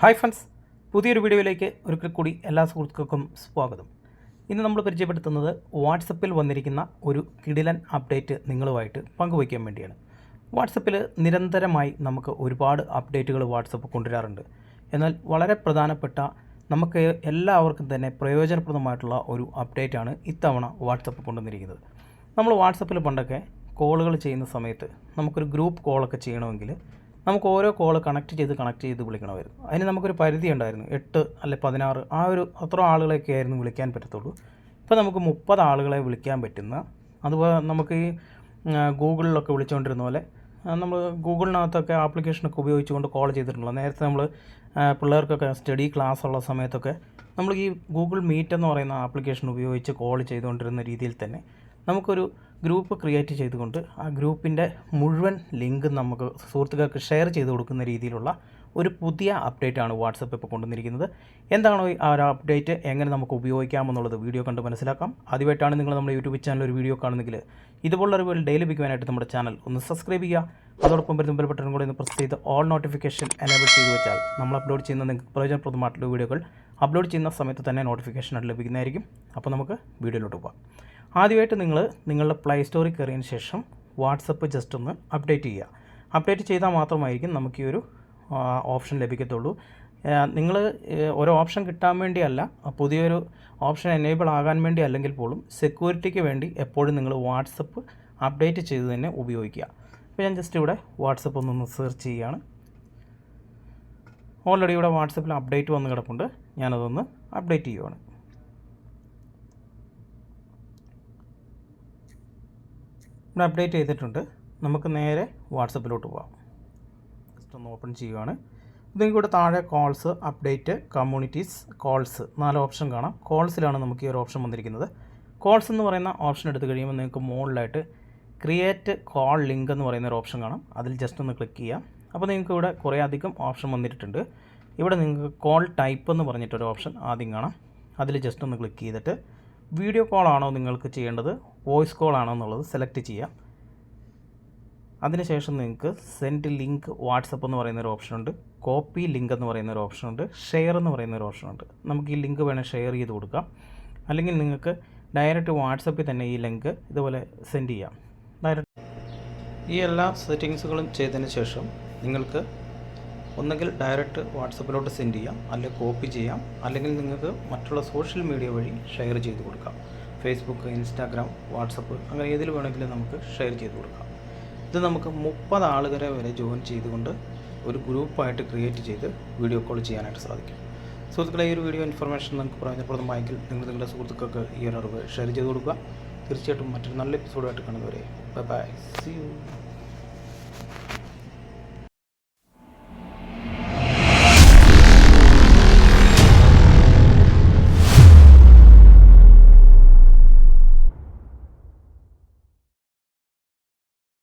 Hi friends പുതിയൊരു വീഡിയോയിലേക്ക് ഒരിക്കൽ കൂടി എല്ലാ സുഹൃത്തുക്കൾക്കും സ്വാഗതം. ഇന്ന് നമ്മൾ പരിചയപ്പെടുത്തുന്നത് വാട്സപ്പിൽ വന്നിരിക്കുന്ന ഒരു കിടിലൻ അപ്ഡേറ്റ് നിങ്ങളുമായിട്ട് പങ്കുവയ്ക്കാൻ വേണ്ടിയാണ്. വാട്സപ്പിൽ നിരന്തരമായി നമുക്ക് ഒരുപാട് അപ്ഡേറ്റുകൾ വാട്സപ്പ് കൊണ്ടുവരാറുണ്ട്. എന്നാൽ വളരെ പ്രധാനപ്പെട്ട നമുക്ക് എല്ലാവർക്കും തന്നെ പ്രയോജനപ്രദമായിട്ടുള്ള ഒരു അപ്ഡേറ്റാണ് ഇത്തവണ വാട്സപ്പ് കൊണ്ടുവന്നിരിക്കുന്നത്. നമ്മൾ വാട്സപ്പിൽ പണ്ടൊക്കെ കോളുകൾ ചെയ്യുന്ന സമയത്ത് നമുക്കൊരു ഗ്രൂപ്പ് കോളൊക്കെ ചെയ്യണമെങ്കിൽ നമുക്ക് ഓരോ കോൾ കണക്ട് ചെയ്ത് കണക്ട് ചെയ്ത് വിളിക്കണമായിരുന്നു. അതിന് നമുക്കൊരു പരിധി ഉണ്ടായിരുന്നു. എട്ട് അല്ലെ പതിനാറ് ആ ഒരു അത്ര ആളുകളെയൊക്കെ ആയിരുന്നു വിളിക്കാൻ പറ്റത്തുള്ളൂ. ഇപ്പോൾ നമുക്ക് മുപ്പത് ആളുകളെ വിളിക്കാൻ പറ്റുന്ന അതുപോലെ നമുക്ക് ഈ ഗൂഗിളിലൊക്കെ വിളിച്ചുകൊണ്ടിരുന്ന പോലെ നമ്മൾ ഗൂഗിളിനകത്തൊക്കെ ആപ്ലിക്കേഷനൊക്കെ ഉപയോഗിച്ചുകൊണ്ട് കോൾ ചെയ്തിട്ടുണ്ടല്ലോ. നേരത്തെ നമ്മൾ പിള്ളേർക്കൊക്കെ സ്റ്റഡി ക്ലാസ് ഉള്ള സമയത്തൊക്കെ നമ്മൾ ഈ ഗൂഗിൾ മീറ്റ് എന്ന് പറയുന്ന ആപ്ലിക്കേഷൻ ഉപയോഗിച്ച് കോൾ ചെയ്തുകൊണ്ടിരുന്ന രീതിയിൽ തന്നെ നമുക്കൊരു ഗ്രൂപ്പ് ക്രിയേറ്റ് ചെയ്തുകൊണ്ട് ആ ഗ്രൂപ്പിന്റെ മുഴുവൻ ലിങ്ക് നമുക്ക് സുഹൃത്തുക്കൾക്ക് ഷെയർ ചെയ്ത് കൊടുക്കുന്ന രീതിയിലുള്ള ഒരു പുതിയ അപ്ഡേറ്റ് ആണ് വാട്സപ്പ് ഇപ്പോൾ കൊണ്ടുവന്നിരിക്കുന്നത്. എന്താണോ ആ ഒരു അപ്ഡേറ്റ് എങ്ങനെ നമുക്ക് ഉപയോഗിക്കാമെന്നുള്ളത് വീഡിയോ കണ്ട് മനസ്സിലാക്കാം. ആദ്യമായിട്ടാണ് നിങ്ങൾ നമ്മുടെ യൂട്യൂബ് ചാനൽ ഒരു വീഡിയോ കാണുന്നെങ്കിൽ ഇതുപോലുള്ള അറിവുകൾ ഡെയിലി ലഭിക്കുവാനായിട്ട് നമ്മുടെ ചാനൽ ഒന്ന് സബ്സ്ക്രൈബ് ചെയ്യുക. അതോടൊപ്പം വരുന്ന ബെൽ ബട്ടൺ കൂടി ഒന്ന് പ്രസ് ചെയ്ത് ഓൾ നോട്ടിഫിക്കേഷൻ എനേബിൾ ചെയ്ത് വെച്ചാൽ നമ്മൾ അപ്ലോഡ് ചെയ്യുന്ന നിങ്ങൾക്ക് പ്രയോജനപ്രദമായിട്ടുള്ള വീഡിയോകൾ അപ്ലോഡ് ചെയ്യുന്ന സമയത്ത് തന്നെ നോട്ടിഫിക്കേഷൻ ലഭിക്കുന്നതായിരിക്കും. അപ്പോൾ നമുക്ക് വീഡിയോയിലോട്ട് പോകാം ആദ്യമായിട്ട് നിങ്ങൾ നിങ്ങളുടെ പ്ലേ സ്റ്റോറിൽ കയറിയതിന് ശേഷം വാട്സപ്പ് ജസ്റ്റ് ഒന്ന് അപ്ഡേറ്റ് ചെയ്യുക. അപ്ഡേറ്റ് ചെയ്താൽ മാത്രമായിരിക്കും നമുക്ക് ഈ ഒരു ഓപ്ഷൻ ലഭിക്കത്തുള്ളൂ. നിങ്ങൾ ഒരു ഓപ്ഷൻ കിട്ടാൻ വേണ്ടിയല്ല പുതിയൊരു ഓപ്ഷൻ എനേബിൾ ആകാൻ വേണ്ടി അല്ലെങ്കിൽ പോലും സെക്യൂരിറ്റിക്ക് വേണ്ടി എപ്പോഴും നിങ്ങൾ വാട്സപ്പ് അപ്ഡേറ്റ് ചെയ്ത് തന്നെ ഉപയോഗിക്കുക. അപ്പോൾ ഞാൻ ജസ്റ്റ് ഇവിടെ വാട്സപ്പ് ഒന്ന് സെർച്ച് ചെയ്യുകയാണ്. ഓൾറെഡി ഇവിടെ വാട്സപ്പിൽ അപ്ഡേറ്റ് വന്ന് കിടപ്പുണ്ട്. ഞാനതൊന്ന് അപ്ഡേറ്റ് ചെയ്യുവാണ്. ഇവിടെ അപ്ഡേറ്റ് ചെയ്തിട്ടുണ്ട്. നമുക്ക് നേരെ വാട്സപ്പിലോട്ട് പോകാം ജസ്റ്റ് ഒന്ന് ഓപ്പൺ ചെയ്യുകയാണ് കൂടെ താഴെ കോൾസ് അപ്ഡേറ്റ് കമ്മ്യൂണിറ്റീസ് കോൾസ് നാല് ഓപ്ഷൻ കാണാം. കോൾസിലാണ് നമുക്ക് ഈ ഒരു ഓപ്ഷൻ വന്നിരിക്കുന്നത്. കോൾസ് എന്ന് പറയുന്ന ഓപ്ഷൻ എടുത്തു കഴിയുമ്പോൾ നിങ്ങൾക്ക് മുകളിലായിട്ട് ക്രിയേറ്റ് കോൾ ലിങ്ക് എന്ന് പറയുന്ന ഒരു ഓപ്ഷൻ കാണാം. അതിൽ ജസ്റ്റ് ഒന്ന് ക്ലിക്ക് ചെയ്യാം. അപ്പോൾ നിങ്ങൾക്ക് ഇവിടെ കുറേ അധികം ഓപ്ഷൻ വന്നിട്ടുണ്ട്. ഇവിടെ നിങ്ങൾക്ക് കോൾ ടൈപ്പ് എന്ന് പറഞ്ഞിട്ടൊരു ഓപ്ഷൻ ആദ്യം കാണാം. അതിൽ ജസ്റ്റ് ഒന്ന് ക്ലിക്ക് ചെയ്തിട്ട് വീഡിയോ കോൾ ആണോ നിങ്ങൾക്ക് ചെയ്യേണ്ടത്? വോയിസ് കോൾ ആണോ എന്നുള്ളത് സെലക്ട് ചെയ്യാം. അതിനുശേഷം നിങ്ങൾക്ക് സെൻഡ് ലിങ്ക് വാട്സപ്പ് എന്ന് പറയുന്ന ഒരു ഓപ്ഷൻ ഉണ്ട്. കോപ്പി ലിങ്ക് എന്ന് പറയുന്ന ഒരു ഓപ്ഷൻ ഉണ്ട്. ഷെയർ എന്ന് പറയുന്ന ഒരു ഓപ്ഷൻ ഉണ്ട്. നമുക്ക് ഈ ലിങ്ക് വേണേൽ ഷെയർ ചെയ്ത് കൊടുക്കാം. അല്ലെങ്കിൽ നിങ്ങൾക്ക് ഡയറക്റ്റ് വാട്സപ്പിൽ തന്നെ ഈ ലിങ്ക് ഇതുപോലെ സെൻഡ് ചെയ്യാം. ഡയറക്റ്റ് ഈ എല്ലാ സെറ്റിങ്സുകളും ചെയ്തതിന് ശേഷം നിങ്ങൾക്ക് ഒന്നുകിൽ ഡയറക്റ്റ് വാട്സപ്പിലോട്ട് സെൻഡ് ചെയ്യാം അല്ലെങ്കിൽ കോപ്പി ചെയ്യാം അല്ലെങ്കിൽ നിങ്ങൾക്ക് മറ്റുള്ള സോഷ്യൽ മീഡിയ വഴി ഷെയർ ചെയ്ത് കൊടുക്കാം. ഫേസ്ബുക്ക് ഇൻസ്റ്റാഗ്രാം വാട്സപ്പ് അങ്ങനെ ഏതിൽ വേണമെങ്കിലും നമുക്ക് ഷെയർ ചെയ്ത് കൊടുക്കാം. ഇത് നമുക്ക് മുപ്പത് ആളുകളെ വരെ ജോയിൻ ചെയ്തുകൊണ്ട് ഒരു ഗ്രൂപ്പായിട്ട് ക്രിയേറ്റ് ചെയ്ത് വീഡിയോ കോൾ ചെയ്യാനായിട്ട് സാധിക്കും. സുഹൃത്തുക്കളെ ഈ ഒരു വീഡിയോ ഇൻഫർമേഷൻ നിങ്ങൾക്ക് പ്രയോജനപ്രദമായെങ്കിൽ നിങ്ങൾ നിങ്ങളുടെ സുഹൃത്തുക്കൾക്ക് ഈ ഒരു അറിവ് ഷെയർ ചെയ്ത് കൊടുക്കുക. തീർച്ചയായിട്ടും മറ്റൊരു നല്ല എപ്പിസോഡായിട്ട് കാണുന്നവരെ ബൈ ബൈ സി യു.